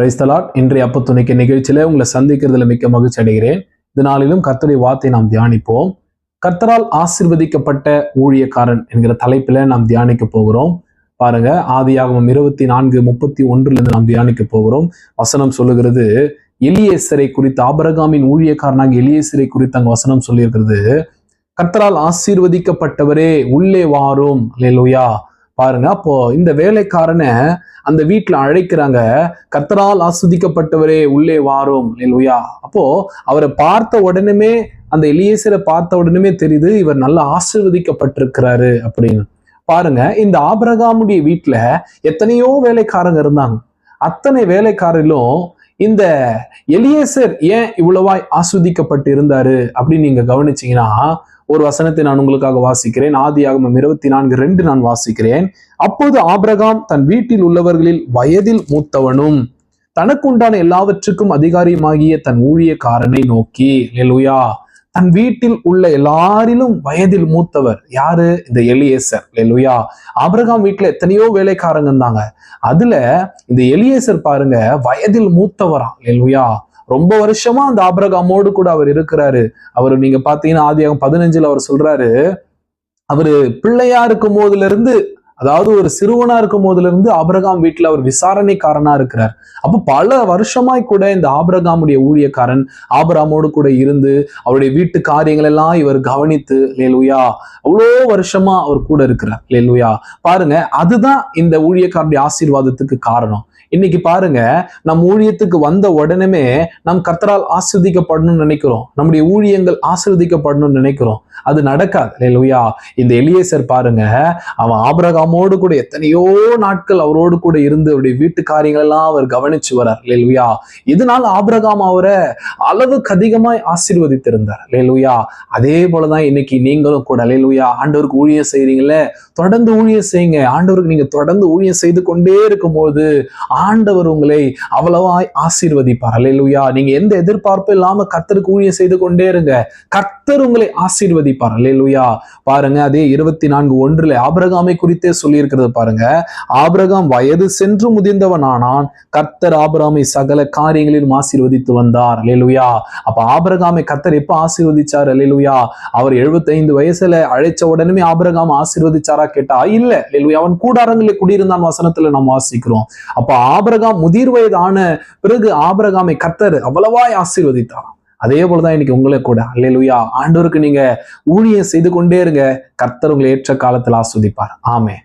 Praise the Lord இன்றைய அப்ப துணைக்கு நிகழ்ச்சியில உங்களை சந்திக்கிறதுல மிக்க மகிழ்ச்சி அடைகிறேன். இந்த நாளிலும் கர்த்தருடைய வார்த்தை நாம் தியானிப்போம். கர்த்தரால் ஆசிர்வதிக்கப்பட்ட ஊழியக்காரன் என்கிற தலைப்பில நாம் தியானிக்க போகிறோம். பாருங்க ஆதியாகமம் இருபத்தி நான்கு முப்பத்தி ஒன்றுல இருந்து நாம் தியானிக்க போகிறோம். வசனம் சொல்லுகிறது எலியேசரை குறித்து ஆபரகாமின் ஊழியக்காரனாக எலியேசரை குறித்து அங்க வசனம் சொல்லியிருக்கிறது. கர்த்தரால் ஆசீர்வதிக்கப்பட்டவரே உள்ளே வாரும். லேலுயா பாருங்க. அப்போ இந்த வேலைக்காரனை அந்த வீட்டுல அழைக்கிறாங்க. கத்தரால் ஆஸ்வதிக்கப்பட்டவரே உள்ளே வாரும். இல்லையா அப்போ அவரை பார்த்த உடனே அந்த எலியேசரை பார்த்த உடனே தெரியுது இவர் நல்லா ஆசிர்வதிக்கப்பட்டிருக்கிறாரு அப்படின்னு. பாருங்க இந்த ஆபரகாமுடைய வீட்டுல எத்தனையோ வேலைக்காரங்க இருந்தாங்க. அத்தனை வேலைக்காரிலும் இந்த எலியேசர் ஏன் இவ்வளவாய் ஆஸ்வதிக்கப்பட்டு இருந்தாரு அப்படின்னு நீங்க கவனிச்சீங்கன்னா ஒரு வசனத்தை நான் உங்களுக்காக வாசிக்கிறேன். ஆதி ஆகமம் இருபத்தி நான்கு ரெண்டு நான் வாசிக்கிறேன். அப்போது ஆபிரகாம் தன் வீட்டில் உள்ளவர்களில் வயதில் மூத்தவனும் தனக்குண்டான எல்லாவற்றுக்கும் அதிகாரியுமாகிய தன் ஊழியக்காரனை நோக்கி லெலுயா தன் வீட்டில் உள்ள எல்லாரிலும் வயதில் மூத்தவர் யாரு? இந்த எலியேசர். லெலுயா ஆபிரகாம் வீட்டுல எத்தனையோ வேலைக்காரங்க இருந்தாங்க. அதுல இந்த எலியேசர் பாருங்க வயதில் மூத்தவரா லெலுயா ரொம்ப வருஷமா அந்த ஆபிரகாமோடு கூட அவர் இருக்கிறாரு. அவர் நீங்க பாத்தீங்கன்னா ஆதியாகம் பதினஞ்சுல அவர் சொல்றாரு அவரு பிள்ளையா இருக்கும் போதுல இருந்து அதாவது ஒரு சிறுவனா இருக்கும் போதுல இருந்து ஆபிரகாம் வீட்டுல அவர் விசாரணைக்காரனா இருக்கிறார். அப்ப பல வருஷமாய் கூட இந்த ஆபிரகாமுடைய ஊழியக்காரன் ஆபிரகாமோடு கூட இருந்து அவருடைய வீட்டு காரியங்கள் எல்லாம் இவர் கவனித்து லேலுயா அவ்வளோ வருஷமா அவர் கூட இருக்கிறார். லேலுயா. பாருங்க அதுதான் இந்த ஊழியக்காரனுடைய ஆசீர்வாதத்துக்கு காரணம். இன்னைக்கு பாருங்க நம் ஊழியத்துக்கு வந்த உடனே நம் கர்த்தரால் ஆசிர்வதிக்கப்படணும்னு நினைக்கிறோம். நம்முடைய ஊழியங்கள் ஆசிர்வதிக்கப்படணும்னு நினைக்கிறோம். அது நடக்காது. லேலுயா இந்த எலியேசர் பாருங்க அவன் ஆபரகாமோடு கூட எத்தனையோ நாட்கள் அவரோடு கூட இருந்து அவருடைய வீட்டு காரியங்கள் எல்லாம் அவர் கவனிச்சு வரார். லேலுயா இதனால ஆபரகாம் அவரை அளவுக்கு அதிகமாய் ஆசீர்வதித்திருந்தார். லேலுயா அதே போலதான் இன்னைக்கு நீங்களும் கூட லேலுயா ஆண்டவருக்கு ஊழியம் செய்றீங்களே தொடர்ந்து ஊழியம் செய்யுங்க. ஆண்டவருக்கு நீங்க தொடர்ந்து ஊழியம் செய்து கொண்டே இருக்கும்போது ஆண்டவர் உங்களை அவ்வளவாய் ஆசீர்வதிப்பார். அல்லேலூயா நீங்க எந்த எதிர்பார்ப்பும் இல்லாம கத்தருக்கு ஊழியம் செய்து கொண்டே இருங்க. கர்த்தர் உங்களை ஆசீர்வதி ஆசீர்வதிப்பார் அல்லேலூயா. பாருங்க அதே இருபத்தி நான்கு ஒன்றுல ஆபிரகாமை குறித்தே சொல்லியிருக்கிறது பாருங்க. ஆபிரகாம் வயது சென்று முதிர்ந்தவன் ஆனான் கர்த்தர் ஆபிரகாமை சகல காரியங்களிலும் ஆசீர்வதித்து வந்தார். அலேலுயா அப்ப ஆபிரகாமை கர்த்தர் எப்ப ஆசீர்வதிச்சார்? அலேலுயா அவர் 75 வயசுல அழைச்ச உடனே ஆபிரகாம் ஆசீர்வதிச்சாரா கேட்டா இல்ல அலேலுயா அவன் கூடாரங்களில் குடியிருந்தான் வசனத்துல நாம் வாசிக்கிறோம். அப்ப ஆபிரகாம் முதிர் வயதான பிறகு ஆபிரகாமை கர்த்தர் அவ்வளவாய் ஆசீர்வதித்தார் அதே போலதான் இன்னைக்கு உங்களை கூட. அல்லேலூயா. ஆண்டோருக்கு நீங்க ஊழியம் செய்து கொண்டே இருங்க. கர்த்தர் உங்களை ஏற்ற காலத்தில் ஆஸ்வதிப்பார். ஆமே